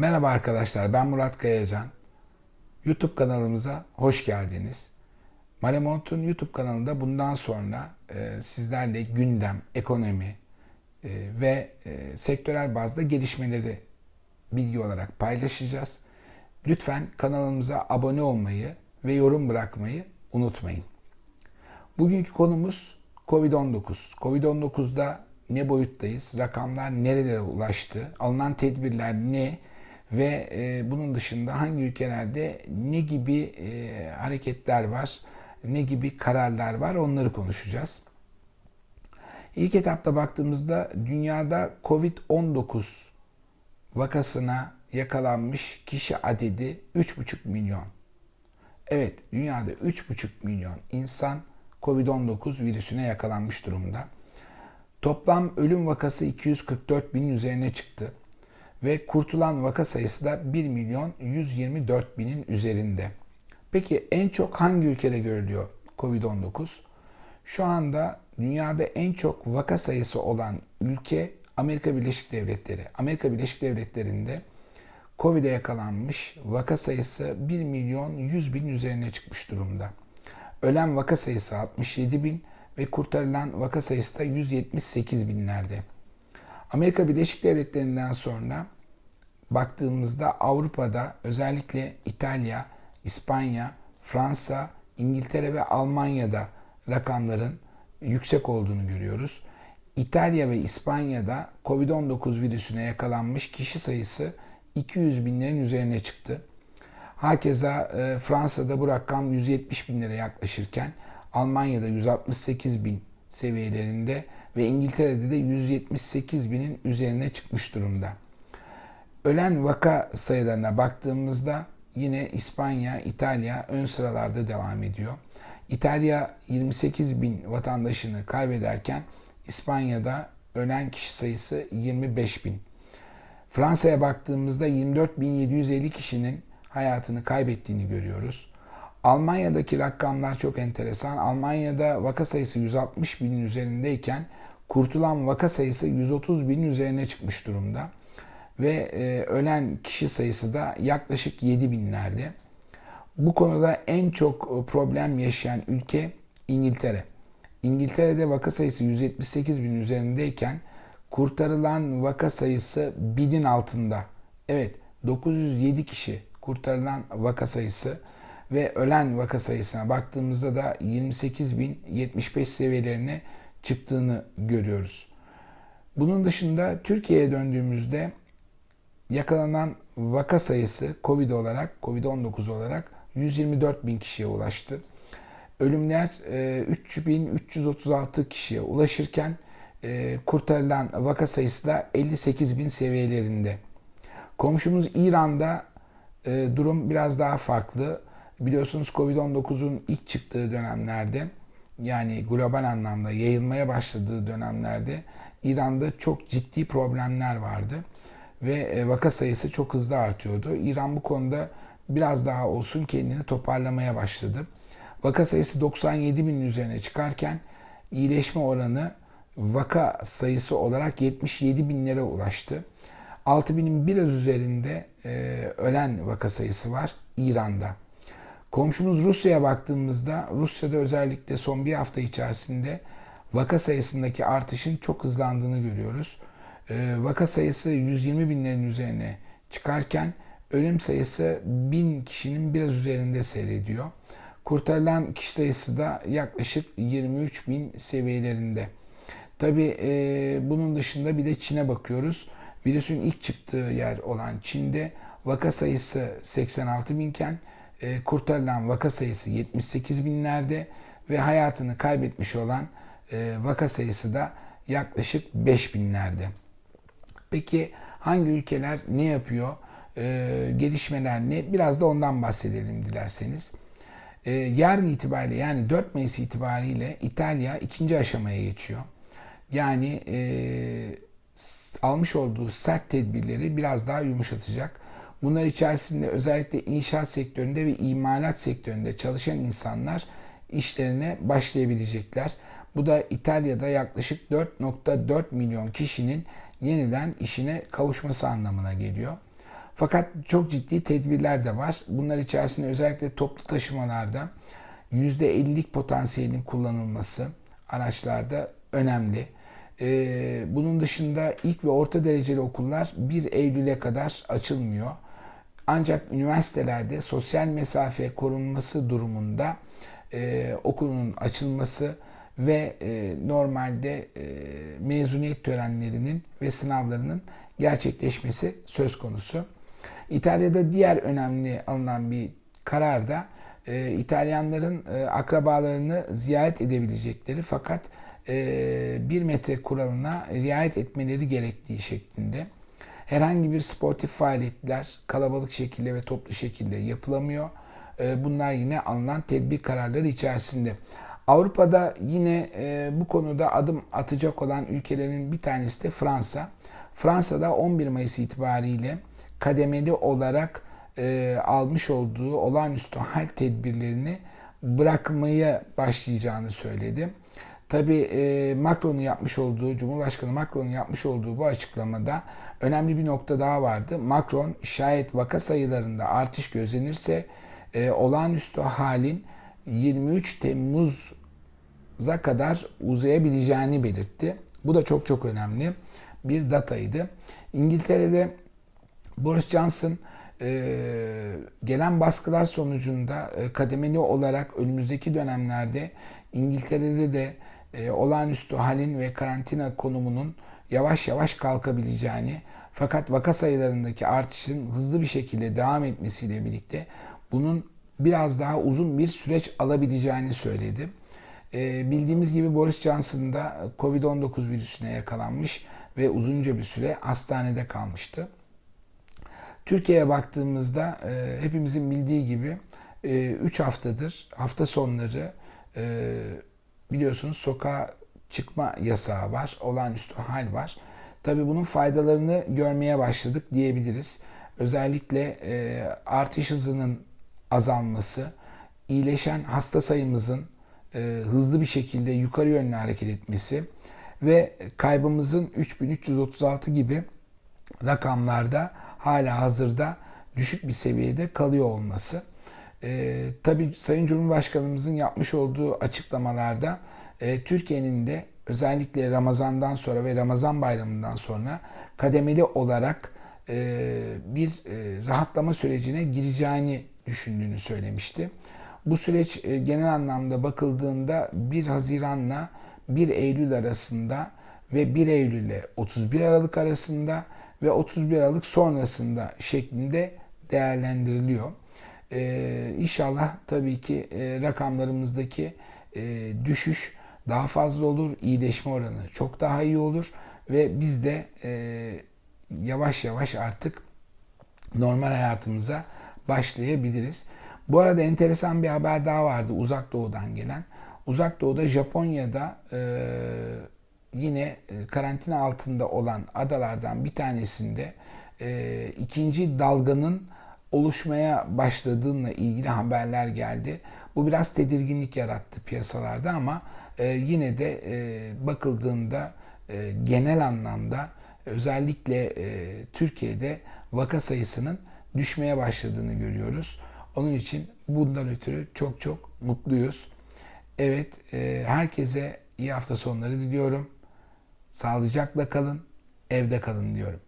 Merhaba arkadaşlar ben Murat Kayacan. YouTube kanalımıza hoş geldiniz. Maremont'un YouTube kanalında bundan sonra e, sizlerle gündem, ekonomi e, ve e, sektörel bazda gelişmeleri bilgi olarak paylaşacağız. Lütfen kanalımıza abone olmayı ve yorum bırakmayı unutmayın. Bugünkü konumuz Covid-19. Covid-19'da ne boyuttayız? Rakamlar nerelere ulaştı? Alınan tedbirler ne? Ve e, bunun dışında hangi ülkelerde ne gibi e, hareketler var? Ne gibi kararlar var? Onları konuşacağız. İlk etapta baktığımızda dünyada Covid-19 vakasına yakalanmış kişi adedi 3,5 milyon. Evet, dünyada 3,5 milyon insan Covid-19 virüsüne yakalanmış durumda. Toplam ölüm vakası 244 binin üzerine çıktı ve kurtulan vaka sayısı da 1 milyon 124 binin üzerinde. Peki en çok hangi ülkede görülüyor Covid-19? Şu anda dünyada en çok vaka sayısı olan ülke Amerika Birleşik Devletleri. Amerika Birleşik Devletleri'nde Covid'e yakalanmış vaka sayısı 1 milyon 100 bin üzerine çıkmış durumda. Ölen vaka sayısı 67 bin ve kurtarılan vaka sayısı da 178 binlerde. Amerika Birleşik Devletleri'nden sonra baktığımızda Avrupa'da özellikle İtalya, İspanya, Fransa, İngiltere ve Almanya'da rakamların yüksek olduğunu görüyoruz. İtalya ve İspanya'da Covid-19 virüsüne yakalanmış kişi sayısı 200 binlerin üzerine çıktı. Hakeza e, Fransa'da bu rakam 170 binlere yaklaşırken Almanya'da 168 bin seviyelerinde ve İngiltere'de de 178 binin üzerine çıkmış durumda. Ölen vaka sayılarına baktığımızda yine İspanya, İtalya ön sıralarda devam ediyor. İtalya 28 bin vatandaşını kaybederken İspanya'da ölen kişi sayısı 25 bin. Fransa'ya baktığımızda 24.750 kişinin hayatını kaybettiğini görüyoruz. Almanya'daki rakamlar çok enteresan. Almanya'da vaka sayısı 160 binin üzerindeyken kurtulan vaka sayısı 130 binin üzerine çıkmış durumda. Ve e, ölen kişi sayısı da yaklaşık 7 binlerde. Bu konuda en çok problem yaşayan ülke İngiltere. İngiltere'de vaka sayısı 178 bin üzerindeyken kurtarılan vaka sayısı binin altında. Evet 907 kişi kurtarılan vaka sayısı ve ölen vaka sayısına baktığımızda da 28.075 seviyelerine çıktığını görüyoruz. Bunun dışında Türkiye'ye döndüğümüzde yakalanan vaka sayısı COVID olarak, COVID-19 olarak 124 bin kişiye ulaştı. Ölümler 3336 kişiye ulaşırken kurtarılan vaka sayısı da 58 bin seviyelerinde. Komşumuz İran'da durum biraz daha farklı. Biliyorsunuz Covid-19'un ilk çıktığı dönemlerde yani global anlamda yayılmaya başladığı dönemlerde İran'da çok ciddi problemler vardı ve vaka sayısı çok hızlı artıyordu. İran bu konuda biraz daha olsun kendini toparlamaya başladı. Vaka sayısı 97 binin üzerine çıkarken iyileşme oranı vaka sayısı olarak 77 binlere ulaştı. 6 binin biraz üzerinde e, ölen vaka sayısı var İran'da. Komşumuz Rusya'ya baktığımızda Rusya'da özellikle son bir hafta içerisinde vaka sayısındaki artışın çok hızlandığını görüyoruz. E, vaka sayısı 120 binlerin üzerine çıkarken ölüm sayısı 1000 kişinin biraz üzerinde seyrediyor. Kurtarılan kişi sayısı da yaklaşık 23 bin seviyelerinde. Tabi e, bunun dışında bir de Çin'e bakıyoruz. Virüsün ilk çıktığı yer olan Çin'de vaka sayısı 86 binken e, kurtarılan vaka sayısı 78 binlerde ve hayatını kaybetmiş olan e, vaka sayısı da yaklaşık 5 binlerde. Peki hangi ülkeler ne yapıyor? E, gelişmeler ne? Biraz da ondan bahsedelim dilerseniz. E, yarın itibariyle yani 4 Mayıs itibariyle İtalya ikinci aşamaya geçiyor. Yani e, almış olduğu sert tedbirleri biraz daha yumuşatacak. Bunlar içerisinde özellikle inşaat sektöründe ve imalat sektöründe çalışan insanlar işlerine başlayabilecekler. Bu da İtalya'da yaklaşık 4.4 milyon kişinin yeniden işine kavuşması anlamına geliyor. Fakat çok ciddi tedbirler de var. Bunlar içerisinde özellikle toplu taşımalarda %50'lik potansiyelin kullanılması araçlarda önemli. Ee, bunun dışında ilk ve orta dereceli okullar 1 Eylül'e kadar açılmıyor. Ancak üniversitelerde sosyal mesafe korunması durumunda e, okulun açılması ve e, normalde e, mezuniyet törenlerinin ve sınavlarının gerçekleşmesi söz konusu. İtalya'da diğer önemli alınan bir karar da e, İtalyanların e, akrabalarını ziyaret edebilecekleri fakat e, bir metre kuralına riayet etmeleri gerektiği şeklinde. Herhangi bir sportif faaliyetler kalabalık şekilde ve toplu şekilde yapılamıyor. E, bunlar yine alınan tedbir kararları içerisinde. Avrupa'da yine e, bu konuda adım atacak olan ülkelerin bir tanesi de Fransa. Fransa'da 11 Mayıs itibariyle kademeli olarak e, almış olduğu olağanüstü hal tedbirlerini bırakmaya başlayacağını söyledi. Tabi e, Macron'un yapmış olduğu, Cumhurbaşkanı Macron'un yapmış olduğu bu açıklamada önemli bir nokta daha vardı. Macron şayet vaka sayılarında artış gözlenirse e, olağanüstü halin 23 Temmuz'a kadar uzayabileceğini belirtti. Bu da çok çok önemli bir dataydı. İngiltere'de Boris Johnson e, gelen baskılar sonucunda e, kademeli olarak önümüzdeki dönemlerde İngiltere'de de e, olağanüstü halin ve karantina konumunun yavaş yavaş kalkabileceğini fakat vaka sayılarındaki artışın hızlı bir şekilde devam etmesiyle birlikte bunun biraz daha uzun bir süreç alabileceğini söyledi. E, bildiğimiz gibi Boris Johnson da Covid-19 virüsüne yakalanmış ve uzunca bir süre hastanede kalmıştı. Türkiye'ye baktığımızda e, hepimizin bildiği gibi 3 e, haftadır hafta sonları e, biliyorsunuz sokağa çıkma yasağı var, olağanüstü hal var. Tabi bunun faydalarını görmeye başladık diyebiliriz. Özellikle e, artış hızının azalması, iyileşen hasta sayımızın e, hızlı bir şekilde yukarı yönlü hareket etmesi ve kaybımızın 3336 gibi rakamlarda hala hazırda düşük bir seviyede kalıyor olması. E, tabii Sayın Cumhurbaşkanımızın yapmış olduğu açıklamalarda e, Türkiye'nin de özellikle Ramazan'dan sonra ve Ramazan bayramından sonra kademeli olarak e, bir e, rahatlama sürecine gireceğini düşündüğünü söylemişti. Bu süreç e, genel anlamda bakıldığında 1 Haziran'la 1 Eylül arasında ve 1 Eylül ile 31 Aralık arasında ve 31 Aralık sonrasında şeklinde değerlendiriliyor. Ee, inşallah tabii ki e, rakamlarımızdaki e, düşüş daha fazla olur, iyileşme oranı çok daha iyi olur ve biz de e, yavaş yavaş artık normal hayatımıza başlayabiliriz. Bu arada enteresan bir haber daha vardı uzak doğudan gelen. Uzak doğuda Japonya'da e, yine e, karantina altında olan adalardan bir tanesinde e, ikinci dalganın oluşmaya başladığıyla ilgili haberler geldi. Bu biraz tedirginlik yarattı piyasalarda ama e, yine de bakıldığında genel anlamda özellikle Türkiye'de vaka sayısının düşmeye başladığını görüyoruz. Onun için bundan ötürü çok çok mutluyuz. Evet, herkese iyi hafta sonları diliyorum. Sağlıcakla kalın, evde kalın diyorum.